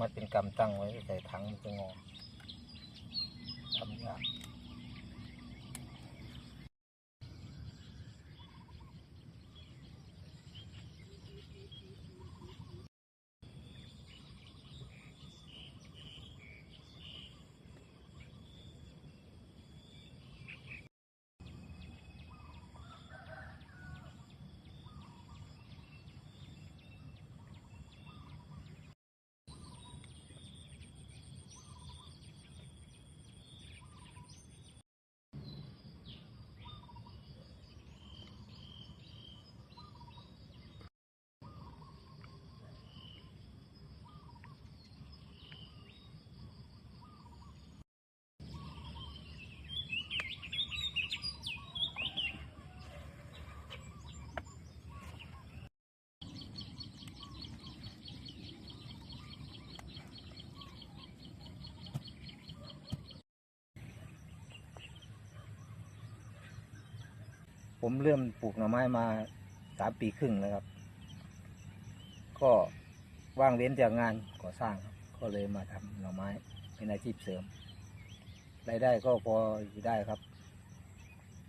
มัดเป็นกำตั้งไว้ใส่ถังมันจะงอทำยาก ผมเริ่มปลูกหน่อไม้มาสามปีครึ่งแล้วครับ ก็ว่างเว้นจากงานก่อสร้างครับก็เลยมาทำหน่อไม้เป็นอาชีพเสริมรายได้ก็พออยู่ได้ครับ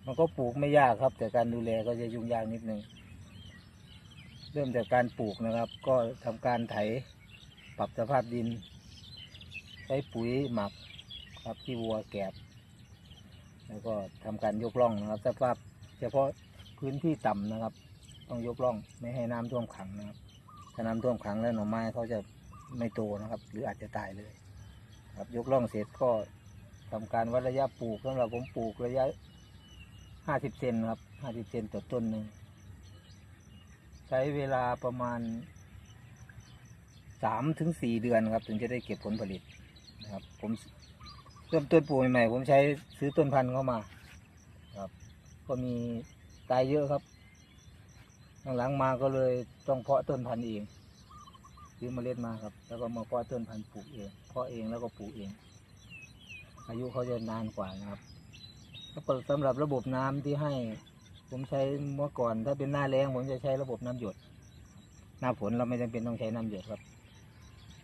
มันก็ปลูกไม่ยากครับ แต่การดูแลก็จะยุ่งยากนิดนึงเริ่มจากการปลูกนะครับ ก็ทำการไถปรับสภาพดิน ใช้ปุ๋ยหมักครับที่วัวแกบแล้วก็ทำการยกร่องนะครับสภาพ เฉพาะพื้นที่ต่ำนะครับ ต้องยกร่องไม่ให้น้ำท่วมขังนะครับ ถ้าน้ำท่วมขังแล้วหน่อไม้เขาจะไม่โตนะครับ หรืออาจจะตายเลย ครับยกร่องเสร็จก็ทำการวัดระยะปลูกสำหรับผมปลูกระยะห้าสิบเซนครับห้าสิบเซนต่อต้นหนึ่งใช้เวลาประมาณสามถึงสี่เดือนครับ ถึงจะได้เก็บผลผลิตนะครับ ผมเริ่มต้นปลูกใหม่ๆผมใช้ซื้อต้นพันธุ์เข้ามา ก็มีตายเยอะครับ หลังๆมาก็เลยต้องเพาะต้นพันธุ์เองซื้อเมล็ดมาครับ แล้วก็มาเพาะต้นพันธุ์ปลูกเองเพาะเองแล้วก็ปลูกเอง อายุเขาจะนานกว่านะครับแล้วสำหรับระบบน้ำที่ให้ ผมใช้เมื่อก่อน ถ้าเป็นหน้าแรงผมจะใช้ระบบน้ำหยด หน้าฝนเราไม่จำเป็นต้องใช้น้ำหยดครับ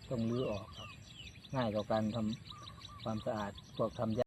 ต้องรื้อออกครับ ง่ายต่อการทำความสะอาดพวกทำยา